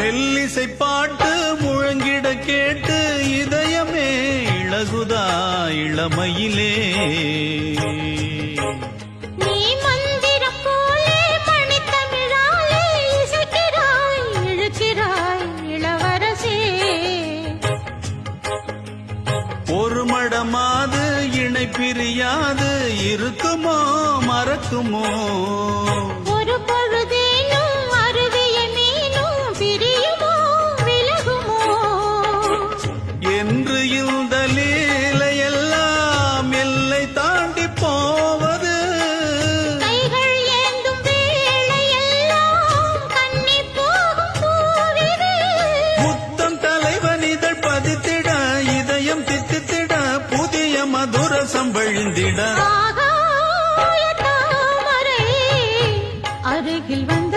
மெல்லிசை பாட்டு முழங்கிட கேட்டு இதயமே இழகுதா இளமையிலே. ஒரு மடமாது இணை பிரியாது இருக்குமோ மறக்குமோ? இந்த லீலையெல்லாம் எல்லை தாண்டி போவது. முத்தம் தலைவன் இதழ் பதித்திட இதயம் தித்தித்திட புதிய அருகில் வந்து